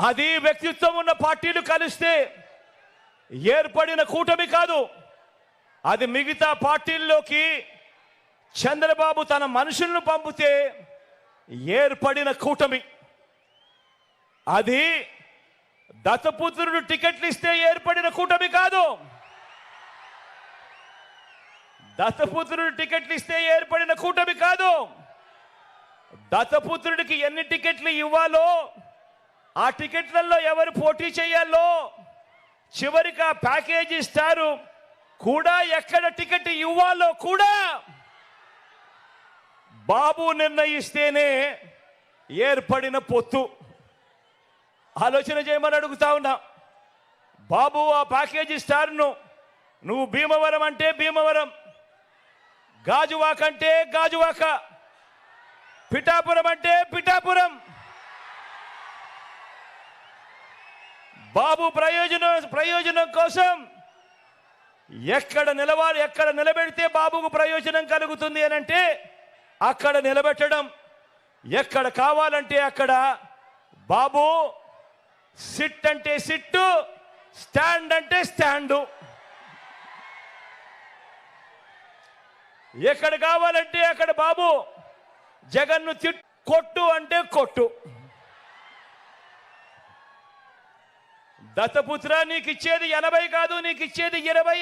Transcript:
అది వ్యక్తిత్వం ఉన్న పార్టీలు కలిస్తే ఏర్పడిన కూటమి కాదు. అది మిగతా పార్టీల్లోకి చంద్రబాబు తన మనుషులను పంపితే ఏర్పడిన కూటమి. అది దత్తపుత్రుడు టికెట్లు ఇస్తే ఏర్పడిన కూటమి కాదు. దత్తపుత్రుడు టికెట్లు ఇస్తే ఏర్పడిన కూటమి కాదు. దత్తపుత్రుడికి ఎన్ని టికెట్లు ఇవ్వాలో ఆ టికెట్లలో ఎవరు పోటీ చేయాలో చివరికి ఆ ప్యాకేజ్ ఇస్తారు. కూడా ఎక్కడ టికెట్ ఇవ్వాలో కూడా బాబు నిర్ణయిస్తేనే ఏర్పడిన పొత్తు. ఆలోచన చేయమని అడుగుతా ఉన్నా. బాబు ఆ ప్యాకేజీ స్టార్ను నువ్వు భీమవరం అంటే భీమవరం. గాజువాక అంటే గాజువాక. పిఠాపురం అంటే పిఠాపురం. బాబు ప్రయోజనం ప్రయోజనం కోసం ఎక్కడ నిలవాలి ఎక్కడ నిలబెడితే బాబుకు ప్రయోజనం కలుగుతుంది అని అంటే అక్కడ నిలబెట్టడం. ఎక్కడ కావాలంటే అక్కడ బాబు సిట్ అంటే సిట్టు స్టాండ్ అంటే స్టాండు. ఎక్కడ కావాలంటే అక్కడ బాబు జగన్ను తిట్టు కొట్టు అంటే కొట్టు. దత్తపుత్ర నీకు ఇచ్చేది ఎనభై కాదు నీకు ఇచ్చేది ఇరవై